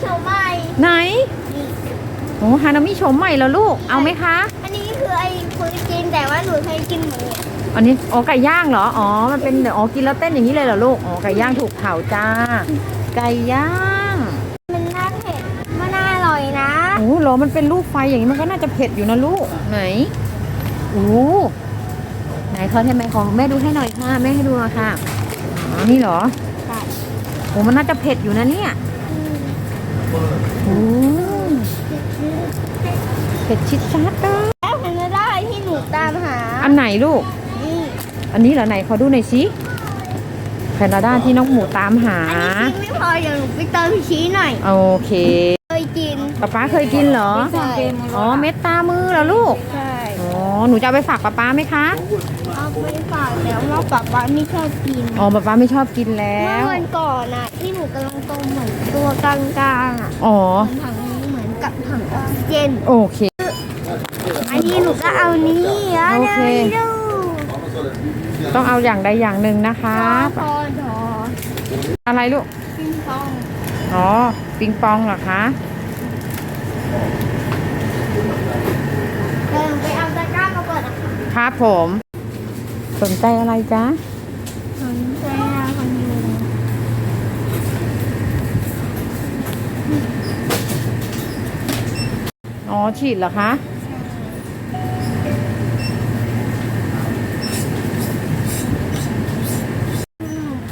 โชว์ใหม่ไหนนี่โอ้ฮานามิโฉมใหม่แล้วลูก เอาไหมคะ อันนี้คือไอ้เคยกินแต่ว่าหนูเคยกินหมูเนี่ยอันนี้อ๋อไก่ย่างเหรอ อ๋อ มันเป็นอ๋อกินแล้วเต้นอย่างนี้เลยเหรอลูก อ๋อไก่ย่างถูกเผาจ้า ไก่ย่างมันน่าเผ็ดมันน่าอร่อยนะโอ้เหรอมันเป็นลูกไฟอย่างนี้มันก็น่าจะเผ็ดอยู่นะลูก ไหนโอ้ไหนทอดให้ไหมของแม่ดูให้หน่อยค่ะ แม่ให้ดูหน่อยค่ะ อ๋อ นี่เหรอใช่โอ้มันน่าจะเผ็ดอยู่นะเนี่ย โอ้เผ็ดชิดชัดเลยแล้วแพนด้าที่หนูตามหาอันไหนลูก นี่อันนี้เหรอไหนขอดูหน่อยสิแคนาดาที่น้องหมูตามหา อันนี้กินไม่พอเดี๋ยวหนูไปเติมชี้หน่อยโอเคเคยกินป๊าป๊าเคยกินเหรอใช่อ๋อเม็ดตามือเหรอลูก ใช่ อ๋อ หนูจะเอาไปฝากป๊าป๊าไหมคะ เอาไปฝากแล้วว่าป๊าป๊าไม่ชอบกินอ๋อป๊าป๊าไม่ชอบกินแล้เมื่อว วันก่อนอะที่หนูกำลังโตเหมือนตัวกลางๆอะอ๋อถังนี้เหมือนกับถังออกซิเจน โอเค อันนี้หนูก็เอานี้อะโอเค เดี๋ยวดูต้องเอาอย่างใดอย่างหนึ่งนะคะ พอดออะไรลูกปิงปองอ๋อ ปิงปองเหรอคะ เดินไปเอา ค่ะครับผม สนใจอะไรจ๊ะ สนใจอะคนดูอ๋อ ฉีดเหรอคะ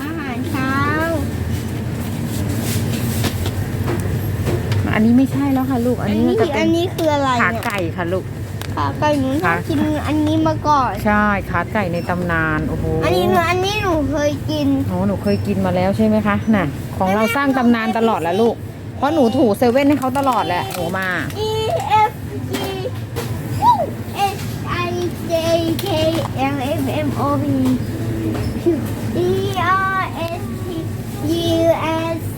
อาหารเช้า อันนี้ไม่ใช่แล้วค่ะลูก อัอันนนี้นี้มันจะเป็อันนนี้คืออะไรขาเนี่ยไก่ค่ะลูก ขาไก่หนูเคยกินอันนี้มาก่อน ใช่ขาไก่ในตำนานโอ้โหอันนี้หนูอันนี้หนูเคยกินอ๋อหนูเคยกินมาแล้วใช่ไหมคะน่ะ ของเราสร้างตำนานตลอดแล้วลูก เพราะหนูถูเซเว่นให้เขาตลอดแหละหนูมา E F G h I J K L M n O P Q E R S T U S C